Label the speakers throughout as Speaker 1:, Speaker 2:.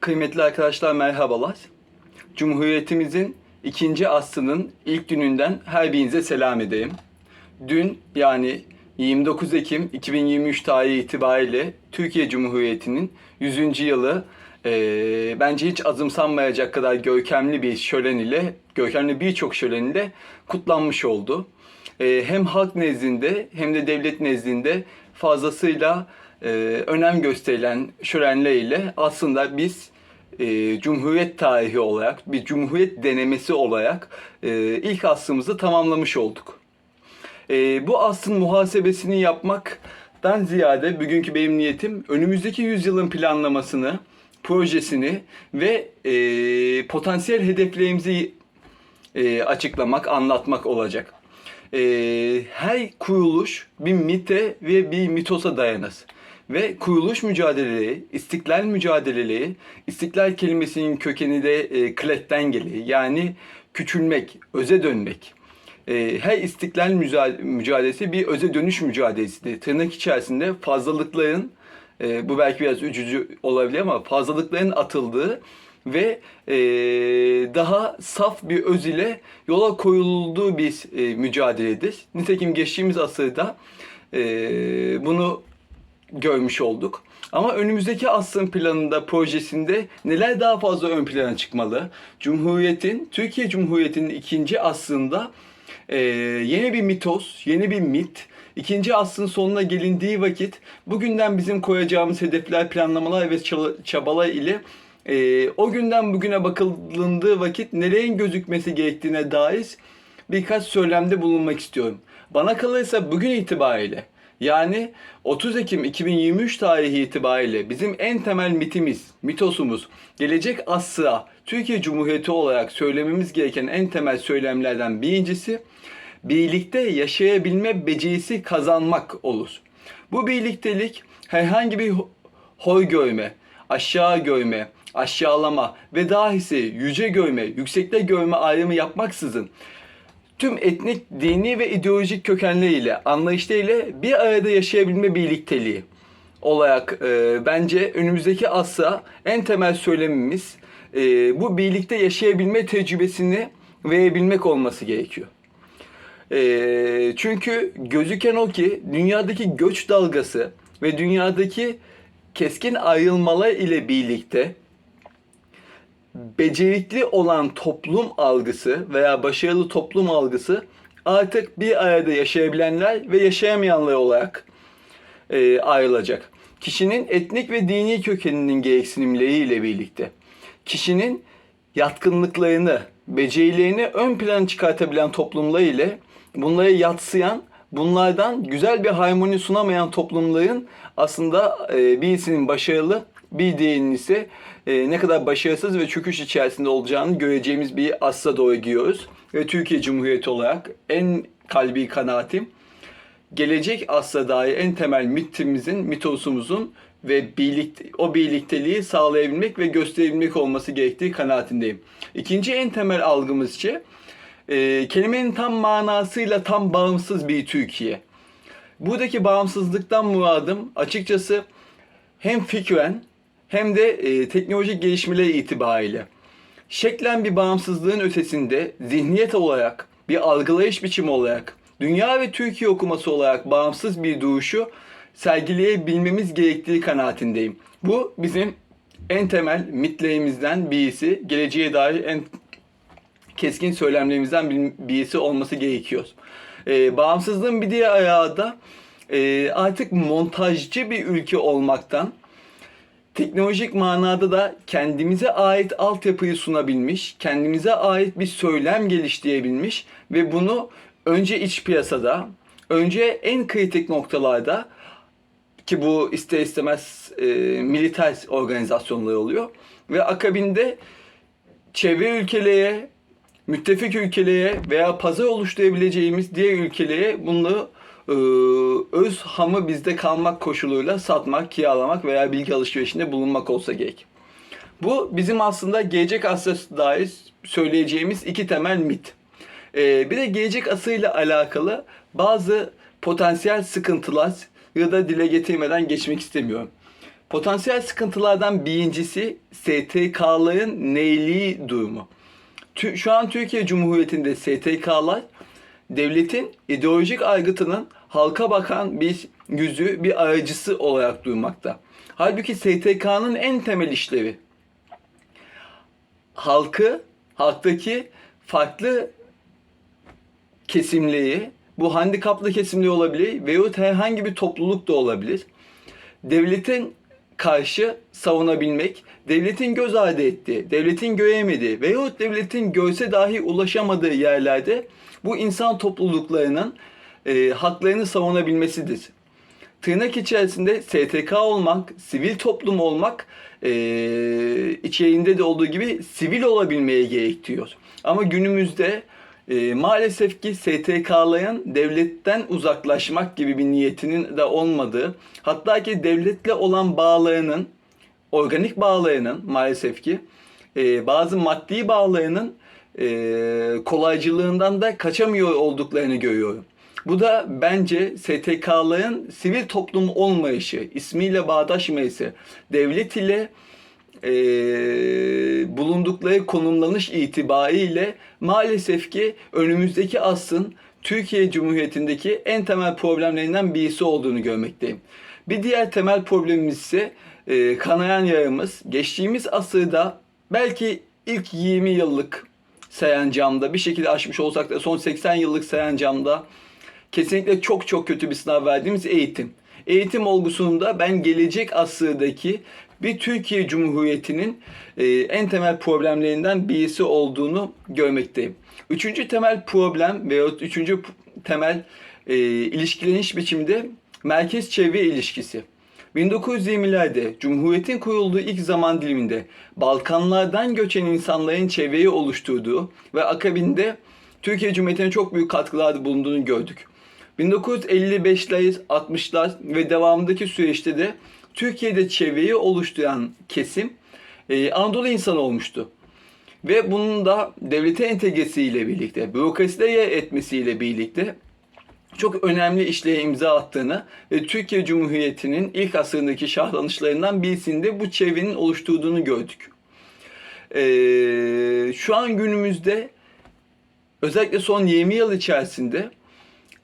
Speaker 1: Kıymetli arkadaşlar merhabalar. Cumhuriyetimizin ikinci asrının ilk gününden her birinize selam edeyim. Dün yani 29 Ekim 2023 tarihi itibariyle Türkiye Cumhuriyeti'nin 100. yılı eee, bence hiç azımsanmayacak kadar görkemli bir şölen ile, görkemli birçok şölen ile kutlanmış oldu. Eee, hem halk nezdinde hem de devlet nezdinde fazlasıyla eee, önem gösterilen şölenler ile aslında biz e, Cumhuriyet tarihi olarak, bir Cumhuriyet denemesi olarak e, ilk aslımızı tamamlamış olduk. E, bu aslın muhasebesini yapmaktan ziyade bugünkü benim niyetim önümüzdeki yüzyılın planlamasını, projesini ve e, potansiyel hedeflerimizi e, açıklamak, anlatmak olacak. E, her kuruluş bir mite ve bir mitosa dayanır. Ve kuruluş mücadeleleri, istiklal mücadeleleri, istiklal kelimesinin kökeni de e, kletten geliyor. Yani küçülmek, öze dönmek. E, her istiklal müca- mücadelesi bir öze dönüş mücadelesidir. Tırnak içerisinde fazlalıkların, e, bu belki biraz üzücü olabilir ama fazlalıkların atıldığı ve e, daha saf bir öz ile yola koyulduğu bir e, mücadeledir. Nitekim geçtiğimiz asırda e, bunu görmüş olduk. Ama önümüzdeki asrın planında, projesinde neler daha fazla ön plana çıkmalı? Cumhuriyetin, Türkiye Cumhuriyeti'nin ikinci asrında e, yeni bir mitos, yeni bir mit, ikinci asrın sonuna gelindiği vakit bugünden bizim koyacağımız hedefler, planlamalar ve çabalar ile e, o günden bugüne bakıldığı vakit nelerin gözükmesi gerektiğine dair birkaç söylemde bulunmak istiyorum. Bana kalırsa bugün itibariyle yani 30 Ekim 2023 tarihi itibariyle bizim en temel mitimiz, mitosumuz, gelecek asra Türkiye Cumhuriyeti olarak söylememiz gereken en temel söylemlerden birincisi birlikte yaşayabilme becerisi kazanmak olur. Bu birliktelik herhangi bir hoy görme, aşağı görme, aşağılama ve dahisi yüce görme, yüksekte görme ayrımı yapmaksızın tüm etnik, dini ve ideolojik kökenleriyle, anlayışlarıyla bir arada yaşayabilme birlikteliği olarak e, bence önümüzdeki asra en temel söylemimiz e, bu birlikte yaşayabilme tecrübesini verebilmek olması gerekiyor. E, çünkü gözüken o ki dünyadaki göç dalgası ve dünyadaki keskin ayrılmalar ile birlikte becerikli olan toplum algısı veya başarılı toplum algısı artık bir arada yaşayabilenler ve yaşayamayanlar olarak e, ayrılacak. Kişinin etnik ve dini kökeninin gereksinimleriyle birlikte kişinin yatkınlıklarını, becerilerini ön plana çıkartabilen toplumlar ile bunları yatsıyan, bunlardan güzel bir harmoni sunamayan toplumların aslında e, birisinin başarılı, bir diğerinin ise e, ne kadar başarısız ve çöküş içerisinde olacağını göreceğimiz bir asra doğru gidiyoruz. Ve Türkiye Cumhuriyeti olarak en kalbi kanaatim gelecek asra dair en temel mitimizin, mitosumuzun ve birlik, o birlikteliği sağlayabilmek ve gösterebilmek olması gerektiği kanaatindeyim. İkinci en temel algımız ise e, kelimenin tam manasıyla tam bağımsız bir Türkiye. Buradaki bağımsızlıktan muradım açıkçası hem fikren hem de e, teknolojik gelişmeler itibariyle şeklen bir bağımsızlığın ötesinde zihniyet olarak bir algılayış biçimi olarak dünya ve Türkiye okuması olarak bağımsız bir duruşu sergileyebilmemiz gerektiği kanaatindeyim. Bu bizim en temel mitlerimizden birisi, geleceğe dair en keskin söylemlerimizden bir- birisi olması gerekiyor. Ee, bağımsızlığın bir diğer ayağı da e, artık montajcı bir ülke olmaktan teknolojik manada da kendimize ait altyapıyı sunabilmiş, kendimize ait bir söylem geliştirebilmiş ve bunu önce iç piyasada, önce en kritik noktalarda ki bu ister istemez e, militer organizasyonlar oluyor ve akabinde çevre ülkelere, müttefik ülkelere veya pazar oluşturabileceğimiz diğer ülkelere bunu e, öz hamı bizde kalmak koşuluyla satmak, kiralamak veya bilgi alışverişinde bulunmak olsa gerek. Bu bizim aslında gelecek asra dair söyleyeceğimiz iki temel mit. E, bir de gelecek asırla alakalı bazı potansiyel sıkıntılar ya da dile getirmeden geçmek istemiyorum. Potansiyel sıkıntılardan birincisi STK'ların neyliği durumu. Şu an Türkiye Cumhuriyeti'nde STK'lar devletin ideolojik aygıtının halka bakan bir yüzü, bir aracısı olarak durmakta. Halbuki STK'nın en temel işlevi halkı, halktaki farklı kesimliği, bu handikaplı kesimliği olabilir veyahut herhangi bir topluluk da olabilir. Devletin karşı savunabilmek, devletin göz ardı ettiği, devletin göremediği veyahut devletin görse dahi ulaşamadığı yerlerde bu insan topluluklarının e, haklarını savunabilmesidir. Tırnak içerisinde STK olmak, sivil toplum olmak e, içeriğinde de olduğu gibi sivil olabilmeye gerektiriyor. Ama günümüzde e, maalesef ki STK'ların devletten uzaklaşmak gibi bir niyetinin de olmadığı, hatta ki devletle olan bağlarının, organik bağlarının maalesef ki e, bazı maddi bağlarının kolaycılığından da kaçamıyor olduklarını görüyorum. Bu da bence STK'ların sivil toplum olmayışı, ismiyle bağdaşmayışı, devlet ile e, bulundukları konumlanış itibariyle maalesef ki önümüzdeki asrın Türkiye Cumhuriyeti'ndeki en temel problemlerinden birisi olduğunu görmekteyim. Bir diğer temel problemimiz ise e, kanayan yaramız. Geçtiğimiz asırda belki ilk 20 yıllık sayancamda bir şekilde aşmış olsak da son 80 yıllık sayancamda kesinlikle çok çok kötü bir sınav verdiğimiz eğitim. Eğitim olgusunda ben gelecek asırdaki bir Türkiye Cumhuriyeti'nin e, en temel problemlerinden birisi olduğunu görmekteyim. Üçüncü temel problem veyahut üçüncü temel e, ilişkileniş biçimde merkez çevre ilişkisi. 1920'lerde Cumhuriyet'in kurulduğu ilk zaman diliminde Balkanlardan göçen insanların çevreyi oluşturduğu ve akabinde Türkiye Cumhuriyeti'ne çok büyük katkılarda bulunduğunu gördük. 1955'ler, 60'lar ve devamındaki süreçte de Türkiye'de çevreyi oluşturan kesim e, Anadolu insanı olmuştu. Ve bunun da devlete entegresiyle birlikte, bürokraside yer etmesiyle birlikte çok önemli işlere imza attığını ve Türkiye Cumhuriyeti'nin ilk asırındaki şahlanışlarından birisinde bu çevrenin oluşturduğunu gördük. Ee, şu an günümüzde özellikle son 20 yıl içerisinde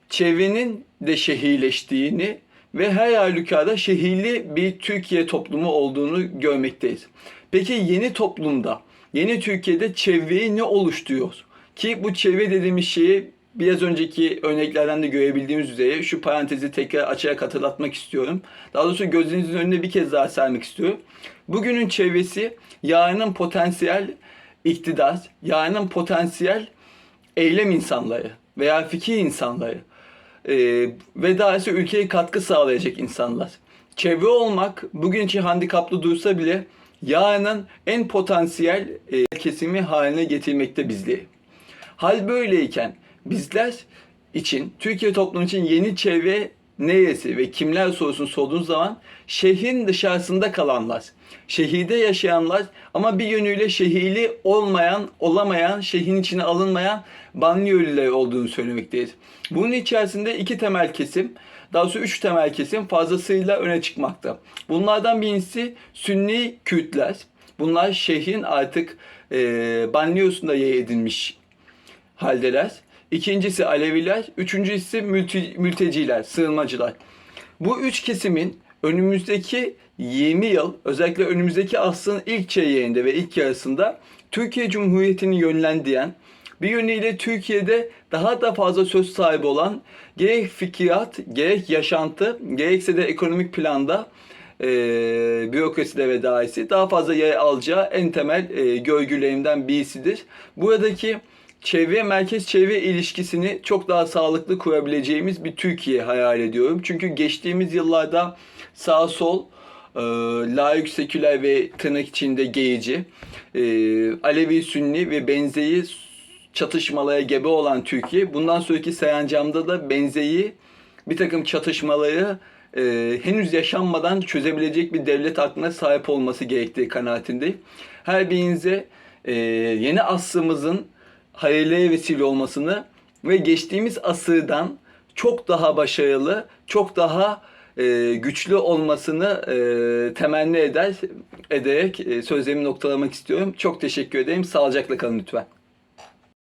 Speaker 1: çevrenin de şehirleştiğini ve her halükarda şehirli bir Türkiye toplumu olduğunu görmekteyiz. Peki yeni toplumda, yeni Türkiye'de çevreyi ne oluşturuyor? Ki bu çevre dediğimiz şeyi biraz önceki örneklerden de görebildiğimiz üzere şu parantezi tekrar açarak hatırlatmak istiyorum. Daha doğrusu gözünüzün önüne bir kez daha sermek istiyorum. Bugünün çevresi yarının potansiyel iktidar, yarının potansiyel eylem insanları veya fikir insanları e, ve daha ise ülkeye katkı sağlayacak insanlar. Çevre olmak bugün için handikaplı dursa bile yarının en potansiyel e, kesimi haline getirmekte bizleri. Hal böyleyken bizler için, Türkiye toplumu için yeni çevre neresi ve kimler sorusunu sorduğunuz zaman şehrin dışarısında kalanlar, şehirde yaşayanlar ama bir yönüyle şehirli olmayan, olamayan, şehrin içine alınmayan banliyölüler olduğunu söylemekteyiz. Bunun içerisinde iki temel kesim, daha doğrusu üç temel kesim fazlasıyla öne çıkmakta. Bunlardan birincisi Sünni Kürtler. Bunlar şehrin artık e, banliyosunda yer edilmiş haldeler. İkincisi Aleviler, üçüncüsü mülteciler, sığınmacılar. Bu üç kesimin önümüzdeki 20 yıl, özellikle önümüzdeki asrın ilk çeyreğinde ve ilk yarısında Türkiye Cumhuriyeti'ni yönlendiren, bir yönüyle Türkiye'de daha da fazla söz sahibi olan gerek fikirat, gerek yaşantı, gerekse de ekonomik planda e, bürokraside ve dairesi daha fazla yer alacağı en temel e, görgülerinden birisidir. Buradaki çevre merkez çevre ilişkisini çok daha sağlıklı kurabileceğimiz bir Türkiye hayal ediyorum. Çünkü geçtiğimiz yıllarda sağ sol e, laik seküler ve tırnak içinde geyici, e, Alevi Sünni ve benzeri çatışmalara gebe olan Türkiye bundan sonraki sayancamda da benzeri bir takım çatışmaları e, henüz yaşanmadan çözebilecek bir devlet aklına sahip olması gerektiği kanaatindeyim. Her birinize e, yeni asrımızın hayırlıya vesile olmasını ve geçtiğimiz asırdan çok daha başarılı, çok daha e, güçlü olmasını e, temenni eder ederek e, sözlerimi noktalamak istiyorum. Çok teşekkür ederim. Sağlıcakla kalın lütfen.